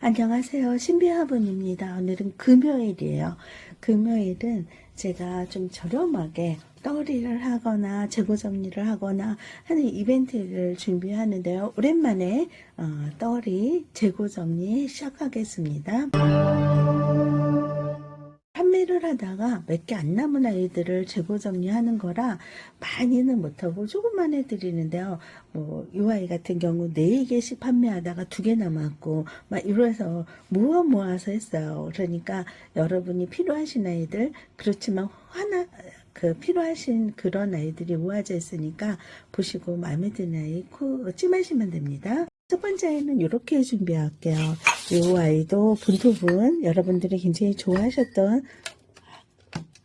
안녕하세요. 신비화분입니다. 오늘은 금요일이에요. 금요일은 제가 좀 저렴하게 떠리를 하거나 재고 정리를 하거나 하는 이벤트를 준비하는데요. 오랜만에 어, 떠리 재고 정리 시작하겠습니다. 판매를 하다가 몇 개 안 남은 아이들을 재고 정리하는 거라 많이는 못하고 조금만 해드리는데요. 뭐, 이 아이 같은 경우 네 개씩 판매하다가 두개 남았고, 막 이래서 모아 모아서 했어요. 그러니까 여러분이 필요하신 아이들, 그렇지만 하나, 그 필요하신 그런 아이들이 모아져 있으니까 보시고 마음에 드는 아이 코 찜하시면 됩니다. 첫 번째 아이는 이렇게 준비할게요. 이 아이도 분토분 여러분들이 굉장히 좋아하셨던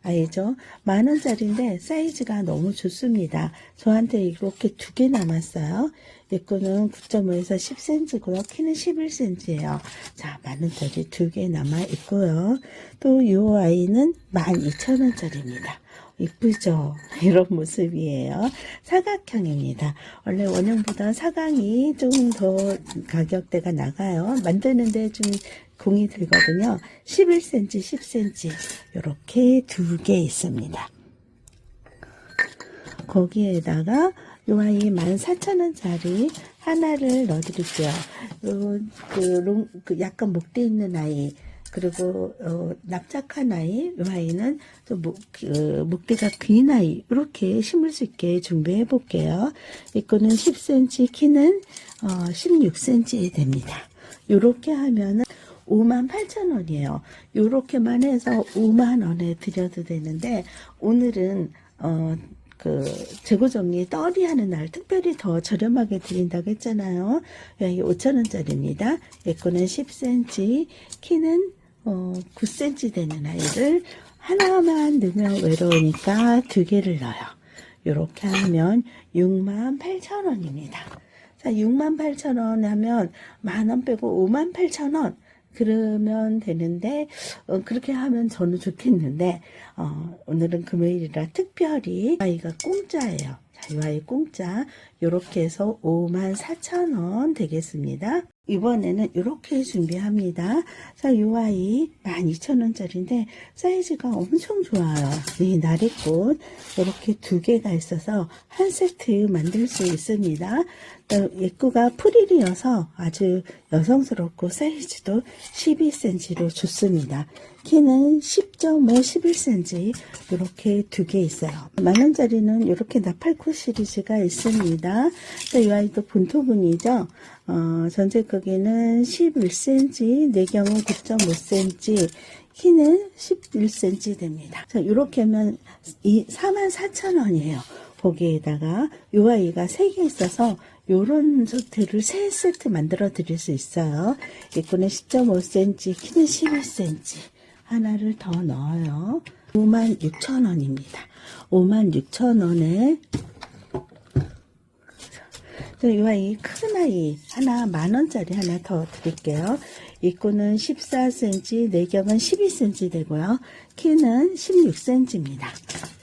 아이죠. 만 원짜리인데 사이즈가 너무 좋습니다. 저한테 이렇게 두 개 남았어요. 입구는 9.5에서 10cm고요. 키는 11cm예요. 자, 만 원짜리 두 개 남아 있고요. 또 이 아이는 12,000원짜리입니다. 이쁘죠? 이런 모습이에요. 사각형입니다. 원래 원형보다 사각이 좀더 가격대가 나가요. 만드는데 좀 공이 들거든요. 11cm, 10cm 이렇게 두 개 있습니다. 거기에다가 요 아이 14,000원짜리 하나를 넣어드릴게요. 요, 그, 롱, 그 약간 목대 있는 아이, 그리고, 어, 납작한 아이, 요 아이는 좀 목, 그, 목대가 긴 아이, 이렇게 심을 수 있게 준비해 볼게요. 이거는 10cm, 키는, 어, 16cm 됩니다. 요렇게 하면은 5만 8천 원이에요. 요렇게만 해서 5만 원에 드려도 되는데, 오늘은, 어, 그 재고 정리 떨이 하는 날 특별히 더 저렴하게 드린다고 했잖아요. 여기 5천 원짜리입니다. 예거는 10cm, 키는 어, 9cm 되는 아이를 하나만 넣으면 외로우니까 두 개를 넣어요. 이렇게 하면 6만 8천 원입니다. 자, 6만 8천 원 하면 만 원 빼고 5만 8천 원. 그러면 되는데 어, 그렇게 하면 저는 좋겠는데 어, 오늘은 금요일이라 특별히 아이가 공짜예요. 자, 이 아이 공짜 이렇게 해서 5만 4천 원 되겠습니다. 이번에는 이렇게 준비합니다. 자, 이 아이 12,000원짜리인데 사이즈가 엄청 좋아요. 이 나리꽃 이렇게 두 개가 있어서 한 세트 만들 수 있습니다. 또 예쁘가 프릴이어서 아주 여성스럽고 사이즈도 12cm로 좋습니다. 키는 10.5, 11cm 이렇게 두 개 있어요. 만원짜리는 이렇게 나팔코 시리즈가 있습니다. 이 아이도 본토분이죠. 어, 전체 크기는 11cm, 내 경우 9.5cm, 키는 11cm 됩니다. 자, 이렇게 하면 이 44,000원이에요. 거기에다가 요 아이가 3개 있어서 요런 소트를 3세트 만들어 드릴 수 있어요. 이거는 10.5cm, 키는 11cm. 하나를 더 넣어요. 56,000원입니다. 56,000원에 이 아이 큰 아이 하나 만 원짜리 하나 더 드릴게요. 입구는 14cm, 내경은 12cm 되고요. 키는 16cm입니다.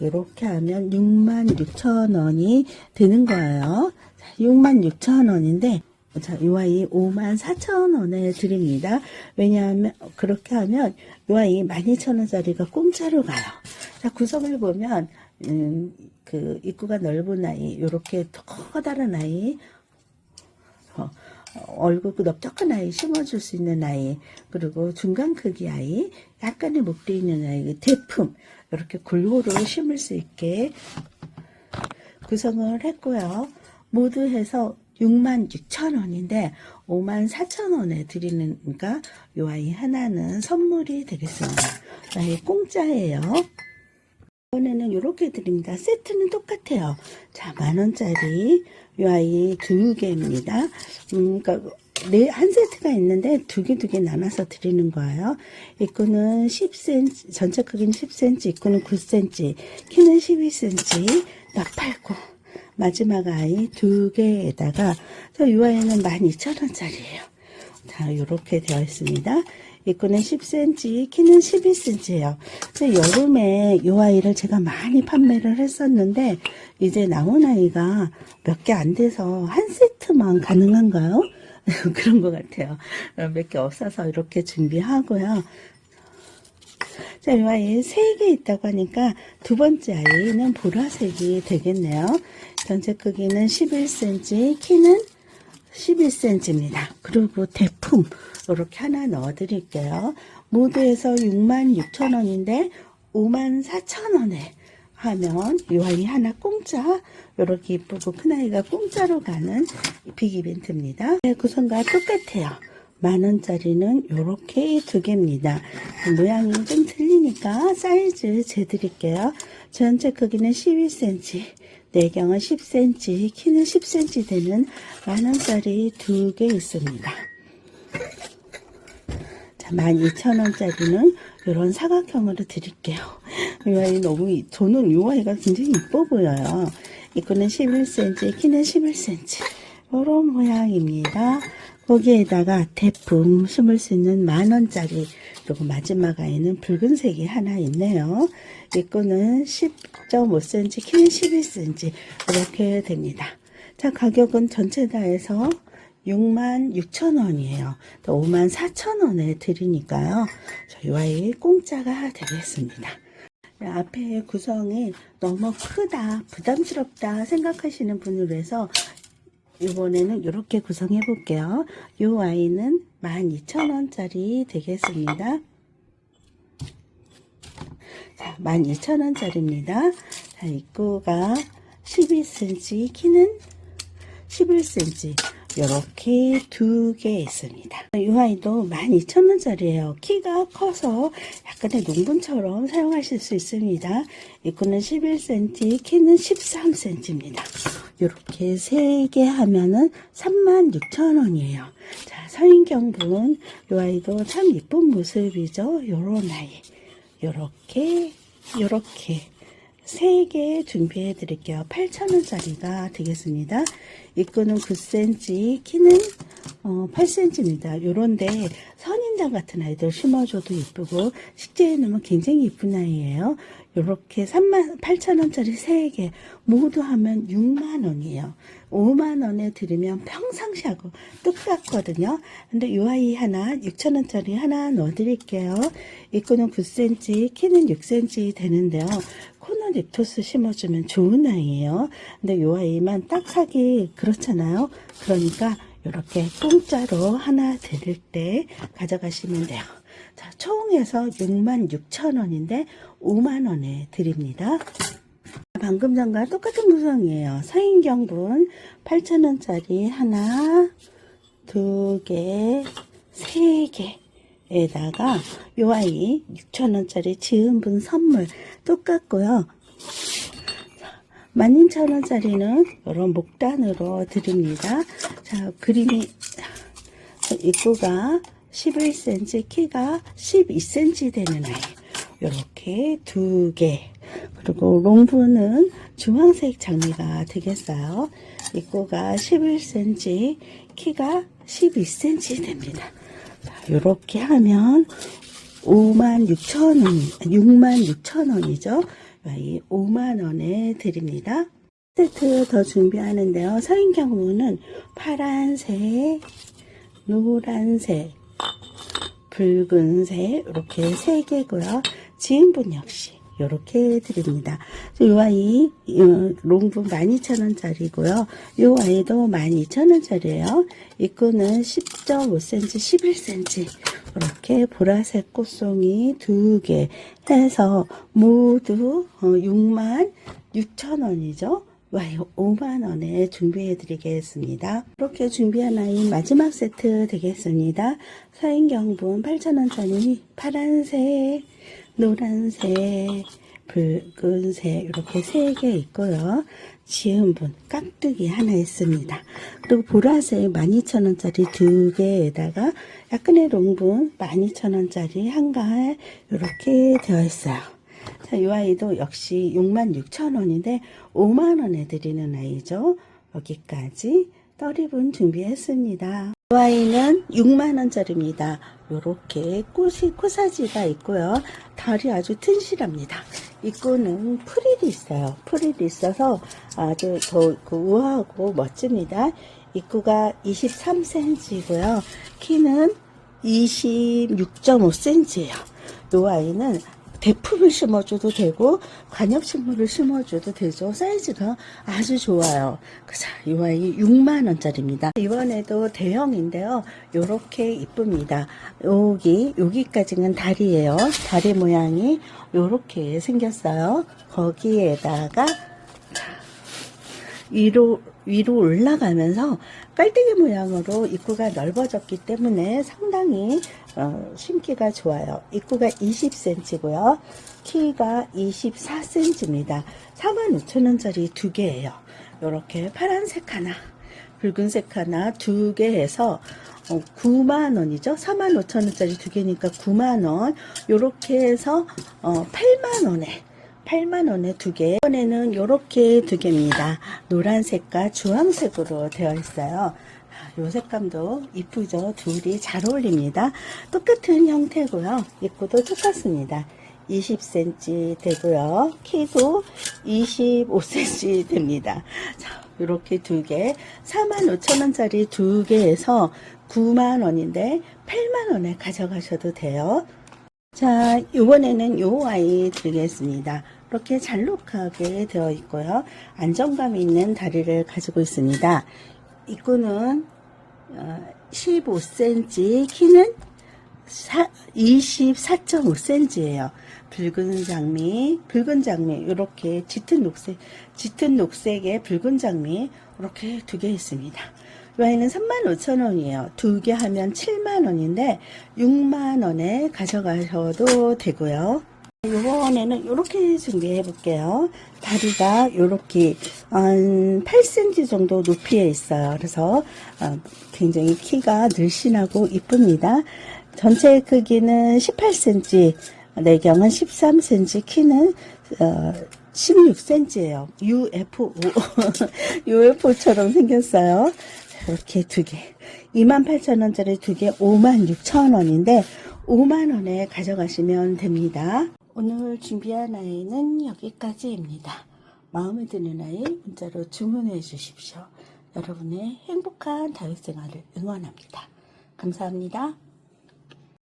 이렇게 하면 66,000원이 되는 거예요. 66,000원인데 자, 이 아이 54,000원에 드립니다. 왜냐하면 그렇게 하면 이 아이 12,000원짜리가 공짜로 가요. 자, 구성을 보면 음, 그 입구가 넓은 아이, 이렇게 커다란 아이, 어, 얼굴 그 넓적한 아이 심어줄 수 있는 아이, 그리고 중간 크기 아이, 약간의 목대 있는 아이, 그 대품 이렇게 골고루 심을 수 있게 구성을 했고요. 모두 해서 6만 6천 원인데 5만 4천 원에 드리니까 요 아이 하나는 선물이 되겠습니다. 아이 공짜예요. 이번에는 이렇게 드립니다. 세트는 똑같아요. 자, 만 원짜리 이 아이 두 개입니다. 음, 그러니까 네, 한 세트가 있는데 두 개 두 개 나눠서 드리는 거예요. 이거는 10cm, 전체 크기는 10cm, 이거는 9cm, 키는 12cm, 나팔고 마지막 아이 두 개에다가 저이 아이는 12,000원짜리예요. 자, 이렇게 되어 있습니다. 입구는 10cm, 키는 12cm예요. 여름에 이 아이를 제가 많이 판매를 했었는데 이제 나온 아이가 몇 개 안 돼서 한 세트만 가능한가요? 그런 것 같아요. 몇 개 없어서 이렇게 준비하고요. 자, 이 아이 세개 있다고 하니까 두 번째 아이는 보라색이 되겠네요. 전체 크기는 11cm, 키는 11cm입니다. 그리고 대품 이렇게 하나 넣어 드릴게요. 모두에서 66,000원인데 54,000원에 하면 이 아이 하나 공짜 이렇게 이쁘고 큰아이가 공짜로 가는 빅 이벤트입니다. 네, 구성과 똑같아요. 만원짜리는 이렇게 두 개입니다. 모양이 좀 틀리니까 사이즈 재드릴게요. 전체 크기는 11cm, 내경은 10cm, 키는 10cm 되는 만원짜리 두 개 있습니다. 자, 12,000원짜리는 이런 사각형으로 드릴게요. 이 아이 너무, 이- 저는 이 아이가 굉장히 이뻐 보여요. 이거는 11cm, 키는 11cm. 이런 모양입니다. 거기에다가 대품 심을 수 있는 만원짜리, 그리고 마지막 아이는 붉은색이 하나 있네요. 이 거는 10.5cm, 키는 11cm. 이렇게 됩니다. 자, 가격은 전체 다 해서 66,000원이에요. 54,000원에 드리니까요. 저희 아이 공짜가 되겠습니다. 네, 앞에 구성이 너무 크다, 부담스럽다 생각하시는 분을 위해서 이번에는 이렇게 구성해 볼게요. 이 아이는 12,000원짜리 되겠습니다. 자, 12,000원짜리입니다. 자, 입구가 12cm, 키는 11cm. 이렇게 두 개 있습니다. 이 아이도 12,000원짜리예요. 키가 커서 약간의 농분처럼 사용하실 수 있습니다. 입구는 11cm, 키는 13cm입니다. 이렇게 세 개 하면은 36,000원이에요. 자, 서인경분, 이 아이도 참 이쁜 모습이죠. 요런 아이. 요렇게, 요렇게. 세 개 준비해 드릴게요. 8,000원짜리가 되겠습니다. 입구는 9cm, 키는 어, 8cm입니다. 요런데 선인장 같은 아이들 심어줘도 이쁘고 식재해 놓으면 굉장히 이쁜 아이예요. 요렇게 3만 8,000원짜리 3개 모두 하면 6만 원이에요. 5만 원에 드리면 평상시하고 똑같거든요. 근데 요 아이 하나 6,000원짜리 하나 넣어 드릴게요. 입구는 9cm, 키는 6cm 되는데요. 코너 립토스 심어주면 좋은 아이예요. 근데 요 아이만 딱 사기 그렇잖아요. 그러니까 이렇게 공짜로 하나 드릴 때 가져가시면 돼요. 자, 총해서 66,000원인데 5만원에 드립니다. 방금 전과 똑같은 구성이에요. 서인경분 8,000원짜리 하나, 두 개, 세 개 에다가 요 아이 6,000원짜리 지은분 선물 똑같고요. 12,000원짜리는 이런 목단으로 드립니다. 자, 그림이 입구가 11cm, 키가 12cm 되는 아이. 이렇게 두 개. 그리고 롱브는 주황색 장미가 되겠어요. 입구가 11cm, 키가 12cm 됩니다. 자, 이렇게 하면 56,000원, 66,000원이죠. 이 5만원에 드립니다. 세트 더 준비하는데요. 서인경무는 파란색, 노란색, 붉은색 이렇게 세 개고요. 지인분 역시 이렇게 드립니다. 이 아이 어, 롱분 12,000원짜리고요. 이 아이도 12,000원짜리예요. 입구는 10.5cm, 11cm 이렇게 보라색 꽃송이 두 개 해서 모두 6만 6천 원이죠. 와요 5만 원에 준비해 드리겠습니다. 이렇게 준비한 아이 마지막 세트 되겠습니다. 서인경분 8천 원짜리 파란색, 노란색, 붉은색 이렇게 세 개 있고요. 지은분 깍두기 하나 있습니다. 그리고 보라색 12,000원짜리 두 개에다가 약간의 롱분 12,000원짜리 한가할 이렇게 되어 있어요. 자, 이 아이도 역시 66,000원인데 5만원에 드리는 아이죠. 여기까지 떨입은 준비했습니다. 이 아이는 6만원짜리입니다. 요렇게 꽃이, 코사지가 있고요. 달이 아주 튼실합니다. 입구는 프릴이 있어요. 프릴이 있어서 아주 더그 우아하고 멋집니다. 입구가 23cm이고요. 키는 26.5cm예요. 이 아이는 대품을 심어줘도 되고 관엽식물을 심어줘도 되죠. 사이즈가 아주 좋아요. 그래서 이 아이 6만 원짜리입니다. 이번에도 대형인데요. 요렇게 이쁩니다. 여기 여기까지는 다리예요. 다리 모양이 요렇게 생겼어요. 거기에다가 위로 위로 올라가면서 깔때기 모양으로 입구가 넓어졌기 때문에 상당히 어, 심기가 좋아요. 입구가 20cm고요. 키가 24cm입니다. 45,000원짜리 두 개예요. 이렇게 파란색 하나, 붉은색 하나 두 개 해서 어, 9만 원이죠. 45,000원짜리 두 개니까 9만 원. 요렇게 해서 어, 8만 원에 8만 원에 두 개. 이번에는 요렇게 두 개입니다. 노란색과 주황색으로 되어 있어요. 요 색감도 이쁘죠? 둘이 잘 어울립니다. 똑같은 형태고요. 입구도 똑같습니다. 20cm 되고요. 키도 25cm 됩니다. 자, 이렇게 두 개, 45,000원짜리 두 개에서 9만원인데 8만원에 가져가셔도 돼요. 자, 이번에는 요 아이 드리겠습니다. 이렇게 잘록하게 되어 있고요. 안정감 있는 다리를 가지고 있습니다. 입구는 어, 15cm, 키는 24.5cm예요. 붉은 장미, 붉은 장미, 이렇게 짙은 녹색, 짙은 녹색의 붉은 장미, 이렇게 두 개 있습니다. 이 아이는 35,000원이에요. 두 개 하면 7만원인데, 6만원에 가져가셔도 되고요. 이번에는 이렇게 준비해 볼게요. 다리가 이렇게 한 8cm 정도 높이에 있어요. 그래서 어, 굉장히 키가 늘씬하고 이쁩니다. 전체 크기는 18cm, 내경은 13cm, 키는 어, 16cm예요. UFO, UFO처럼 생겼어요. 이렇게 두 개. 28,000원짜리 두 개 56,000원인데 5만원에 가져가시면 됩니다. 오늘 준비한 아이는 여기까지입니다. 마음에 드는 아이 문자로 주문해 주십시오. 여러분의 행복한 다육 생활을 응원합니다. 감사합니다.